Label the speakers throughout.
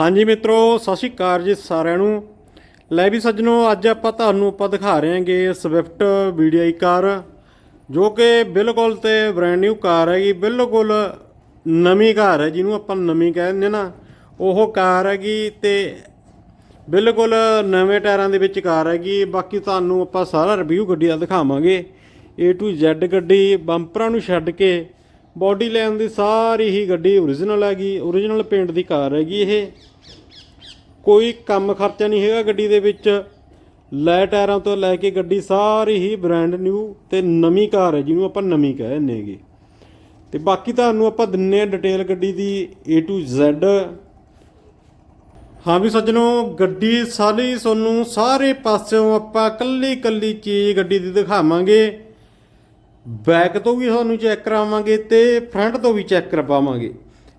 Speaker 1: ਹਾਂਜੀ ਮਿੱਤਰੋ, ਸਤਿ ਸ਼੍ਰੀ ਅਕਾਲ ਜੀ ਸਾਰਿਆਂ ਨੂੰ। ਲੈ ਵੀ ਸੱਜਣੋ, ਅੱਜ ਆਪਾਂ ਤੁਹਾਨੂੰ ਆਪਾਂ ਦਿਖਾ ਰਹੇ ਹਾਂਗੇ ਸਵਿਫਟ ਵੀਡੀਆਈ ਕਾਰ, ਜੋ ਕਿ ਬਿਲਕੁਲ ਤੇ ਬ੍ਰੈਂਡ ਨਿਊ ਕਾਰ ਹੈਗੀ, ਬਿਲਕੁਲ ਨਵੀਂ ਕਾਰ ਹੈ, ਜਿਹਨੂੰ ਆਪਾਂ ਨਵੀਂ ਕਹਿੰਦੇ ਨਾ। ਉਹ ਕਾਰ ਹੈਗੀ ਤੇ ਬਿਲਕੁਲ ਨਵੇਂ ਟਾਇਰਾਂ ਦੇ ਵਿੱਚ ਕਾਰ ਹੈਗੀ। ਬਾਕੀ ਤੁਹਾਨੂੰ ਆਪਾਂ ਸਾਰਾ ਰਿਵਿਊ ਗੱਡੀ ਦਾ ਦਿਖਾਵਾਂਗੇ। A to Z ਗੱਡੀ ਬੰਪਰਾਂ ਨੂੰ ਛੱਡ ਕੇ ਬਾਡੀ ਲਾਈਨ ਦੀ ਸਾਰੀ ਹੀ ਗੱਡੀ ਓਰੀਜਨਲ ਹੈਗੀ ਓਰੀਜਨਲ ਪੇਂਟ ਦੀ ਕਾਰ ਹੈਗੀ ਇਹ। ਕੋਈ ਕੰਮ ਖਰਚਾ ਨਹੀਂ ਹੈਗਾ ਗੱਡੀ ਦੇ ਵਿੱਚ। ਲੈ ਟਾਇਰਾਂ ਤੋਂ ਲੈ ਕੇ ਗੱਡੀ ਸਾਰੀ ਹੀ ਬ੍ਰਾਂਡ ਨਿਊ ਤੇ ਨਵੀਂ ਕਾਰ ਹੈ, ਜਿਹਨੂੰ ਆਪਾਂ ਨਵੀਂ ਕਹਿ ਦਿੰਦੇ ਹੈਗੇ। ਤੇ ਬਾਕੀ ਤੁਹਾਨੂੰ ਆਪਾਂ ਦਿੰਨੇ ਆ ਡਿਟੇਲ ਗੱਡੀ ਦੀ A to Z ਹਾਂ ਵੀ ਸੱਜਣੋ, ਗੱਡੀ ਸਾਰੀ ਤੁਹਾਨੂੰ ਸਾਰੇ ਪਾਸਿਓਂ ਆਪਾਂ ਕੱਲੀ ਕੱਲੀ ਚੀਜ਼ ਗੱਡੀ ਦੀ ਦਿਖਾਵਾਂਗੇ। ਬੈਕ ਤੋਂ ਵੀ ਤੁਹਾਨੂੰ ਚੈੱਕ ਕਰਾਵਾਂਗੇ ਤੇ ਫਰੰਟ ਤੋਂ ਵੀ ਚੈੱਕ ਕਰਵਾਵਾਂਗੇ।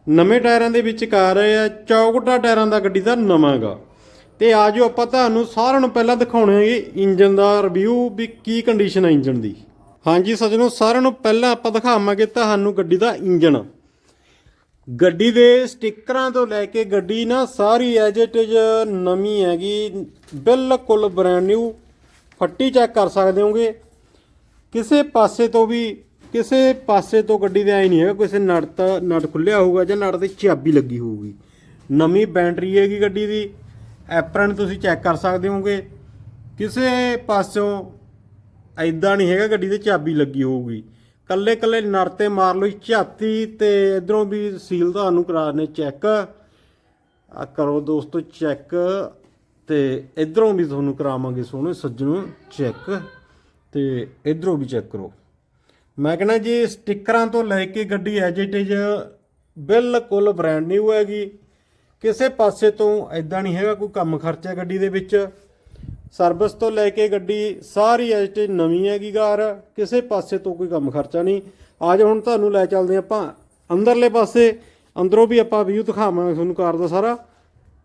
Speaker 1: ਨਵੇਂ ਟਾਇਰਾਂ ਦੇ ਵਿੱਚ ਕਾਰ ਹੈ ਚੌਕਟਾ ਟਾਇਰਾਂ ਦਾ ਗੱਡੀ ਦਾ ਨਵਾਂਗਾ। ਤੇ ਆਜੋ ਆਪਾਂ ਤੁਹਾਨੂੰ ਸਾਰਿਆਂ ਨੂੰ ਪਹਿਲਾਂ ਦਿਖਾਉਣੇ ਹੈਗੇ ਇੰਜਨ ਦਾ ਰਿਵਿਊ ਵੀ ਕੀ ਕੰਡੀਸ਼ਨ ਹੈ ਇੰਜਨ ਦੀ। ਹਾਂਜੀ ਸੱਜਣੋ, ਸਾਰਿਆਂ ਨੂੰ ਪਹਿਲਾਂ ਆਪਾਂ ਦਿਖਾਵਾਂਗੇ ਤੁਹਾਨੂੰ ਗੱਡੀ ਦਾ ਇੰਜਨ। ਗੱਡੀ ਦੇ ਸਟickਰਾਂ ਤੋਂ ਲੈ ਕੇ ਗੱਡੀ ਨਾ ਸਾਰੀ ਐਜ ਇਟ ਇਜ਼ ਨਵੀਂ ਹੈਗੀ, ਬਿਲਕੁਲ ਬ੍ਰੈਂਡ ਨਿਊ ਫੱਟੀ ਚੈੱਕ ਕਰ ਸਕਦੇ ਹੋਗੇ। ਕਿਸੇ ਪਾਸੇ ਤੋਂ ਵੀ ਕਿਸੇ ਪਾਸੇ ਤੋਂ ਗੱਡੀ ਦੇ ਆਈ ਨਹੀਂ ਹੈਗਾ, ਕਿਸੇ ਨਟ ਤਾਂ ਨਟ ਖੁੱਲਿਆ ਹੋਊਗਾ ਜਾਂ ਨਟ ਤੇ ਚਾਬੀ ਲੱਗੀ ਹੋਊਗੀ। ਨਵੀਂ ਬੈਟਰੀ ਹੈਗੀ ਗੱਡੀ ਦੀ, ਐਪਰਨ ਤੁਸੀਂ ਚੈੱਕ ਕਰ ਸਕਦੇ ਹੋਗੇ ਕਿਸੇ ਪਾਸਿਓਂ ਐਦਾਂ ਨਹੀਂ ਹੈਗਾ ਗੱਡੀ ਤੇ ਚਾਬੀ ਲੱਗੀ ਹੋਊਗੀ। ਕੱਲੇ ਕੱਲੇ ਨਰ ਤੇ ਮਾਰ ਲਓ, ਝਾਤੀ ਤੇ ਇਧਰੋਂ ਵੀ ਸੀਲ ਤੁਹਾਨੂੰ ਕਰਾਣੇ ਚੈੱਕ। ਆ ਕਰੋ ਦੋਸਤੋ ਚੈੱਕ ਤੇ ਇਧਰੋਂ ਵੀ ਤੁਹਾਨੂੰ ਕਰਾਵਾਂਗੇ ਸੋਹਣੇ ਸੱਜਣੋ ਚੈੱਕ ਤੇ ਇਧਰੋਂ ਵੀ ਚੈੱਕ ਕਰੋ। ਮੈਂ ਕਹਿੰਦਾ ਜੀ ਸਟickਰਾਂ ਤੋਂ ਲੈ ਕੇ ਗੱਡੀ ਐਜ ਇਟ ਇਜ਼ ਬਿਲਕੁਲ ਬ੍ਰਾਂਡ ਨਿਊ ਹੈਗੀ। ਕਿਸੇ ਪਾਸੇ ਤੋਂ ਐਦਾਂ ਨਹੀਂ ਹੈਗਾ, ਕੋਈ ਕੰਮ ਖਰਚਾ ਗੱਡੀ ਦੇ ਵਿੱਚ। ਸਰਵਿਸ ਤੋਂ ਲੈ ਕੇ ਗੱਡੀ ਸਾਰੀ ਐਜ ਇਟ ਨਵੀਂ ਹੈਗੀ ਕਾਰ, ਕਿਸੇ ਪਾਸੇ ਤੋਂ ਕੋਈ ਕੰਮ ਖਰਚਾ ਨਹੀਂ। ਅੱਜ ਹੁਣ ਤੁਹਾਨੂੰ ਲੈ ਚੱਲਦੇ ਆਪਾਂ ਅੰਦਰਲੇ ਪਾਸੇ। ਅੰਦਰੋਂ ਵੀ ਆਪਾਂ ਵਿਊ ਦਿਖਾਵਾਂਗੇ ਤੁਹਾਨੂੰ ਕਾਰ ਦਾ ਸਾਰਾ।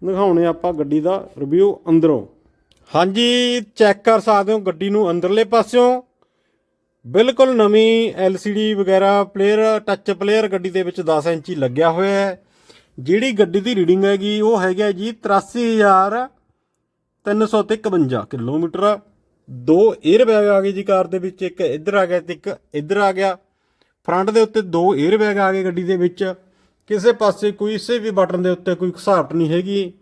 Speaker 1: ਦਿਖਾਉਣੇ ਆਪਾਂ ਗੱਡੀ ਦਾ ਰਿਵਿਊ ਅੰਦਰੋਂ। ਹਾਂਜੀ ਚੈੱਕ ਕਰ ਸਕਦੇ ਹੋ ਗੱਡੀ ਨੂੰ ਅੰਦਰਲੇ ਪਾਸਿਓਂ। ਬਿਲਕੁਲ ਨਵੀਂ LCD ਵਗੈਰਾ ਪਲੇਅਰ ਟੱਚ ਪਲੇਅਰ ਗੱਡੀ ਦੇ ਵਿੱਚ 10 ਇੰਚੀ ਲੱਗਿਆ ਹੋਇਆ ਹੈ। ਜਿਹੜੀ ਗੱਡੀ ਦੀ ਰੀਡਿੰਗ ਹੈਗੀ, ਉਹ ਹੈਗਾ ਜੀ 83351 ਕਿਲੋਮੀਟਰ। ਦੋ 에ਅਰ ਬੈਗ ਆ ਗਏ ਜੀ ਕਾਰ ਦੇ ਵਿੱਚ, ਇੱਕ ਇੱਧਰ ਆ ਗਿਆ ਤੇ ਇੱਕ ਇੱਧਰ ਆ ਗਿਆ। ਫਰੰਟ ਦੇ ਉੱਤੇ ਦੋ 에ਅਰ ਬੈਗ ਆ ਗਏ ਗੱਡੀ ਦੇ ਵਿੱਚ। ਕਿਸੇ ਪਾਸੇ ਕੋਈ ਇਸੇ ਵੀ ਬਟਨ ਦੇ ਉੱਤੇ ਕੋਈ ਘਸਾਟ ਨਹੀਂ ਹੈਗੀ।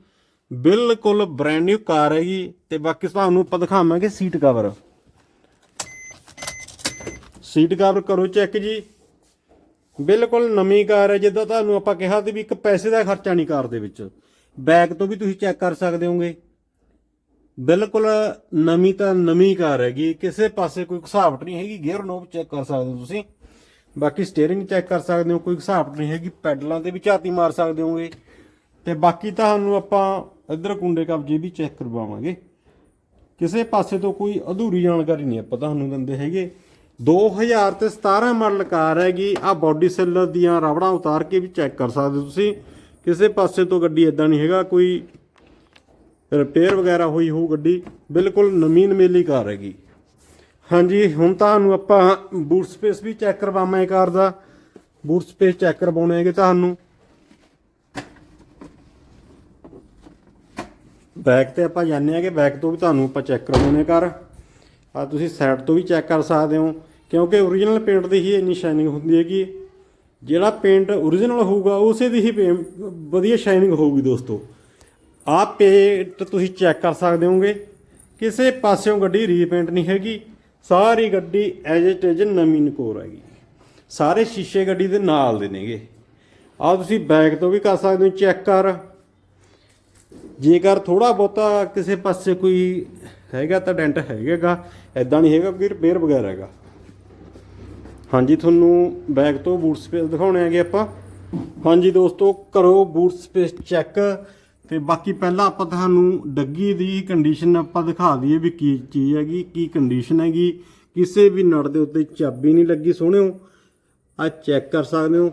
Speaker 1: ਬਿਲਕੁਲ ਬ੍ਰੈਂਡ ਨਿਊ ਕਾਰ ਹੈਗੀ ਤੇ ਬਾਕੀ ਤੁਹਾਨੂੰ ਆਪਾਂ ਦਿਖਾਵਾਂਗੇ ਸੀਟ ਕਵਰ ਸੀਟ ਕਵਰ ਕਰੋ ਚੈੱਕ ਜੀ। ਬਿਲਕੁਲ ਨਵੀਂ ਕਾਰ ਹੈ, ਜਿੱਦਾਂ ਤੁਹਾਨੂੰ ਆਪਾਂ ਕਿਹਾ ਸੀ ਵੀ ਇੱਕ ਪੈਸੇ ਦਾ ਖਰਚਾ ਨਹੀਂ ਕਾਰ ਦੇ ਵਿੱਚ। ਬੈਕ ਤੋਂ ਵੀ ਤੁਸੀਂ ਚੈੱਕ ਕਰ ਸਕਦੇ ਹੋਗੇ। ਬਿਲਕੁਲ ਨਵੀਂ ਤਾਂ ਨਵੀਂ ਕਾਰ ਹੈਗੀ, ਕਿਸੇ ਪਾਸੇ ਕੋਈ ਘਸਾਵਟ ਨਹੀਂ ਹੈਗੀ ਗੇਅਰ ਨੋਬ ਚੈੱਕ ਕਰ ਸਕਦੇ ਹੋ ਤੁਸੀਂ। ਬਾਕੀ ਸਟੀਅਰਿੰਗ ਚੈੱਕ ਕਰ ਸਕਦੇ ਹੋ, ਕੋਈ ਘਸਾਵਟ ਨਹੀਂ ਹੈਗੀ, ਪੈਡਲਾਂ ਤੇ ਵੀ ਝਾਤੀ ਮਾਰ ਸਕਦੇ ਹੋਗੇ। ਤੇ ਬਾਕੀ ਤੁਹਾਨੂੰ ਆਪਾਂ ਇੱਧਰ ਕੁੰਡੇ ਕਬਜੇ ਵੀ ਚੈੱਕ ਕਰਵਾਵਾਂਗੇ। ਕਿਸੇ ਪਾਸੇ ਤੋਂ ਕੋਈ ਅਧੂਰੀ ਜਾਣਕਾਰੀ ਨਹੀਂ ਆਪਾਂ ਤੁਹਾਨੂੰ ਦਿੰਦੇ ਹੈਗੇ। 2000 ਤੇ 17 ਮਾਡਲ ਕਾਰ ਹੈਗੀ ਆ ਬਾਡੀ ਸੈਲਰ ਦੀਆਂ ਰਬੜਾਂ ਉਤਾਰ ਕੇ ਵੀ ਚੈੱਕ ਕਰ ਸਕਦੇ ਤੁਸੀਂ। ਕਿਸੇ ਪਾਸੇ ਤੋਂ ਗੱਡੀ ਇਦਾਂ ਨਹੀਂ ਹੈਗਾ, ਕੋਈ ਰਿਪੇਅਰ ਵਗੈਰਾ ਹੋਈ ਹੋਊ ਗੱਡੀ, ਬਿਲਕੁਲ ਨਵੀਨ ਮੇਲੀ ਕਾਰ ਹੈਗੀ। ਹਾਂਜੀ, ਹੁਣ ਤੁਹਾਨੂੰ ਆਪਾਂ ਬੂਟ ਸਪੇਸ ਵੀ ਚੈੱਕ ਕਰਵਾਵਾਂਗੇ ਕਾਰ ਦਾ। ਬੂਟ ਸਪੇਸ ਚੈੱਕ ਕਰਵਾਉਣੇ ਹੈਗੇ ਤੁਹਾਨੂੰ। ਬੈਕ ਤੇ ਆਪਾਂ ਜਾਣਦੇ ਆਂਗੇ ਬੈਕ ਤੋਂ ਵੀ ਤੁਹਾਨੂੰ ਆਪਾਂ ਚੈੱਕ ਕਰਵਾਉਣੇ ਕਾਰ। ਆ ਤੁਸੀਂ ਸਾਈਡ ਤੋਂ ਵੀ ਚੈੱਕ ਕਰ ਸਕਦੇ ਹੋ, ਕਿਉਂਕਿ origignal ਪੇਂਟ ਦੀ ਹੀ ਇੰਨੀ ਸ਼ਾਈਨਿੰਗ ਹੁੰਦੀ ਹੈਗੀ ਜਿਹੜਾ ਪੇਂਟ origignal ਹੋਊਗਾ, ਉਸੇ ਦੀ ਹੀ ਪੇ- ਵਧੀਆ ਸ਼ਾਈਨਿੰਗ ਹੋਊਗੀ ਦੋਸਤੋ। ਆਹ ਪੇਂਟ ਤੁਸੀਂ ਚੈੱਕ ਕਰ ਸਕਦੇ ਹੋਗੇ। ਕਿਸੇ ਪਾਸਿਓਂ ਗੱਡੀ ਰੀਪੇਂਟ ਨਹੀਂ ਹੈਗੀ। ਸਾਰੀ ਗੱਡੀ ਐਜ ਇਟ ਇਜ਼ ਨਵੀਂ ਨਕੋਰ ਹੈਗੀ। ਸਾਰੇ ਸ਼ੀਸ਼ੇ ਗੱਡੀ ਦੇ ਨਾਲ ਦੇ ਨੇਗੇ। ਆਹ ਤੁਸੀਂ ਬੈਕ ਤੋਂ ਵੀ ਕਰ ਸਕਦੇ ਹੋ ਚੈੱਕ ਕਰ। ਜੇਕਰ ਥੋੜਾ ਬਹੁਤਾ ਕਿਸੇ ਪਾਸੇ ਕੋਈ ਹੈਗਾ ਤਾਂ ਡੈਂਟ ਹੈਗਾਗਾ ਐਦਾਂ ਨਹੀਂ ਹੈਗਾ ਕਿ ਰਿਪੇਅਰ ਵਗੈਰਾ ਹੈਗਾ। ਹਾਂਜੀ, ਤੁਹਾਨੂੰ ਬੈਗ ਤੋਂ ਬੂਟ ਸਪੇਸ ਦਿਖਾਉਣੇ ਹੈਗੇ ਆਪਾਂ। ਹਾਂਜੀ ਦੋਸਤੋ, ਕਰੋ ਬੂਟ ਸਪੇਸ ਚੈੱਕ ਤੇ ਬਾਕੀ ਪਹਿਲਾਂ ਆਪਾਂ ਤੁਹਾਨੂੰ ਡੱਗੀ ਦੀ ਕੰਡੀਸ਼ਨ ਆਪਾਂ ਦਿਖਾ ਦਈਏ ਵੀ ਕੀ ਚੀਜ਼ ਹੈਗੀ, ਕੀ ਕੰਡੀਸ਼ਨ ਹੈਗੀ। ਕਿਸੇ ਵੀ ਨੜ ਦੇ ਉੱਤੇ ਚਾਬੀ ਨਹੀਂ ਲੱਗੀ, ਸੋਹਣਿਓ। ਆ ਚੈੱਕ ਕਰ ਸਕਦੇ ਹੋ।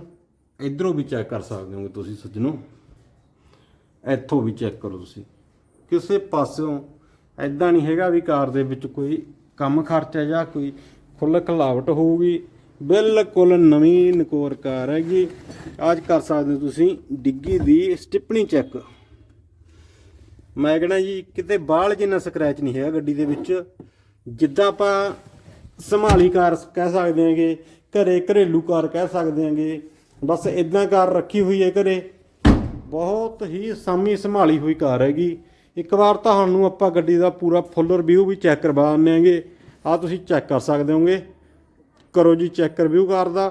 Speaker 1: ਇਧਰੋਂ ਵੀ ਚੈੱਕ ਕਰ ਸਕਦੇ ਹੋ ਤੁਸੀਂ ਸੱਜਣੋ। ਇੱਥੋਂ ਵੀ ਚੈੱਕ ਕਰੋ ਤੁਸੀਂ। ਕਿਸੇ ਪਾਸਿਓਂ ਐਦਾਂ ਨਹੀਂ ਹੈਗਾ ਵੀ ਕਾਰ ਦੇ ਵਿੱਚ ਕੋਈ ਕੰਮ ਖਰਚਾ ਜਾਂ ਕੋਈ ਖੁੱਲ ਖਲਾਵਟ ਹੋਊਗੀ। ਬਿਲਕੁਲ ਨਵੀਂ ਨਕੋਰ ਕਾਰ ਹੈਗੀ। ਅੱਜ ਕਰ ਸਕਦੇ ਹੋ ਤੁਸੀਂ ਡਿੱਗੀ ਦੀ ਸਟਿਪਣੀ ਚੈੱਕ। ਮੈਂ ਕਹਿਣਾ ਜੀ, ਕਿਤੇ ਬਾਹਲ ਜਿੰਨਾ ਸਕ੍ਰੈਚ ਨਹੀਂ ਹੈਗਾ ਗੱਡੀ ਦੇ ਵਿੱਚ। ਜਿੱਦਾਂ ਆਪਾਂ ਸੰਭਾਲੀ ਕਾਰ ਕਹਿ ਸਕਦੇ ਹਾਂਗੇ, ਘਰੇ ਘਰੇਲੂ ਕਾਰ ਕਹਿ ਸਕਦੇ ਹਾਂਗੇ, ਬਸ ਇਦਾਂ ਕਾਰ ਰੱਖੀ ਹੋਈ ਹੈ ਘਰੇ। ਬਹੁਤ ਹੀ ਸਾਮੀ ਸੰਭਾਲੀ ਹੋਈ ਕਾਰ ਹੈਗੀ। ਇੱਕ ਵਾਰ ਤੁਹਾਨੂੰ ਆਪਾਂ ਗੱਡੀ ਦਾ ਪੂਰਾ ਫੁੱਲ ਰਿਵਿਊ ਵੀ ਚੈੱਕ ਕਰਵਾ ਦਿੰਦੇ ਹਾਂਗੇ। ਆ ਤੁਸੀਂ ਚੈੱਕ ਕਰ ਸਕਦੇ ਹੋਗੇ। ਕਰੋ ਜੀ ਚੈੱਕ ਰਿਵਿਊ ਕਾਰ ਦਾ।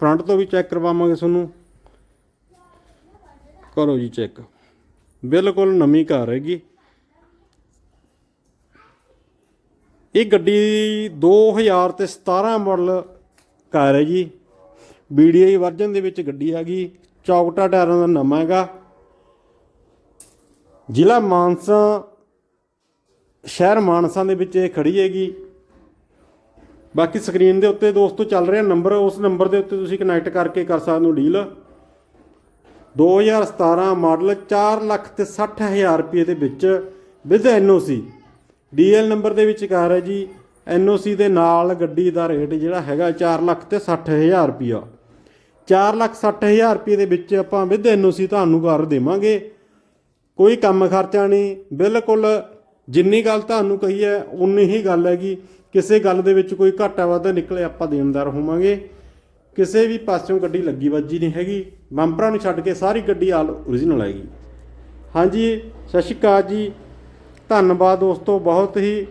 Speaker 1: ਫਰੰਟ ਤੋਂ ਵੀ ਚੈੱਕ ਕਰਵਾਵਾਂਗੇ ਤੁਹਾਨੂੰ। ਕਰੋ ਜੀ ਚੈੱਕ ਬਿਲਕੁਲ ਨਵੀਂ ਕਾਰ ਹੈਗੀ। ਇਹ ਗੱਡੀ 2000 ਤੇ 17 ਮਾਡਲ ਕਾਰ ਹੈ ਜੀ। BDI ਵਰਜ਼ਨ ਦੇ ਵਿੱਚ ਗੱਡੀ ਹੈਗੀ। ਚੌਕਟਾ ਟਾਇਰਾਂ ਦਾ ਨਵਾਂ ਹੈਗਾ। ਜ਼ਿਲ੍ਹਾ ਮਾਨਸਾ, ਸ਼ਹਿਰ ਮਾਨਸਾ ਦੇ ਵਿੱਚ ਇਹ ਖੜੀ ਹੈਗੀ। ਬਾਕੀ ਸਕਰੀਨ ਦੇ ਉੱਤੇ ਦੋਸਤੋ ਚੱਲ ਰਿਹਾ ਨੰਬਰ, ਉਸ ਨੰਬਰ ਦੇ ਉੱਤੇ ਤੁਸੀਂ ਕਨੈਕਟ ਕਰਕੇ ਕਰ ਸਕਦੇ ਹੋ ਡੀਲ। 2017 ਮਾਡਲ 4 ਲੱਖ ਤੇ 60 ਹਜ਼ਾਰ ਰੁਪਏ ਦੇ ਵਿੱਚ ਵਿਦ ਐਨਓਸੀ ਡੀਐਲ ਨੰਬਰ ਦੇ ਵਿੱਚ ਕਾਰ ਹੈ ਜੀ ਐਨਓਸੀ ਦੇ ਨਾਲ ਗੱਡੀ ਦਾ ਰੇਟ ਜਿਹੜਾ ਹੈਗਾ 4 ਲੱਖ ਤੇ 60 ਹਜ਼ਾਰ ਰੁਪਿਆ 4 ਲੱਖ 60 ਹਜ਼ਾਰ ਰੁਪਏ ਦੇ ਵਿੱਚ ਆਪਾਂ ਵਿਦ ਐਨਓਸੀ ਤੁਹਾਨੂੰ ਕਾਰ ਦੇਵਾਂਗੇ। ਕੋਈ ਕੰਮ ਖਰਚਾ ਨਹੀਂ। ਬਿਲਕੁਲ ਜਿੰਨੀ ਗੱਲ ਤੁਹਾਨੂੰ ਕਹੀ ਹੈ, ਉਨੀ ਹੀ ਗੱਲ ਹੈਗੀ। ਕਿਸੇ ਗੱਲ ਦੇ ਵਿੱਚ ਕੋਈ ਘਾਟਾ ਵਾਧਾ ਨਿਕਲੇ, ਆਪਾਂ ਦੇਣਦਾਰ ਹੋਵਾਂਗੇ। ਕਿਸੇ ਵੀ ਪਾਸਿਓਂ ਗੱਡੀ ਲੱਗੀ ਵੱਜੀ ਨਹੀਂ ਹੈਗੀ। ਬੰਪਰਾਂ ਨੂੰ ਛੱਡ ਕੇ ਸਾਰੀ ਗੱਡੀ ਆਲ ਓਰੀਜਨਲ ਹੈਗੀ। ਹਾਂਜੀ, ਸਤਿ ਸ਼੍ਰੀ ਅਕਾਲ ਜੀ। ਧੰਨਵਾਦ ਦੋਸਤੋ, ਬਹੁਤ ਹੀ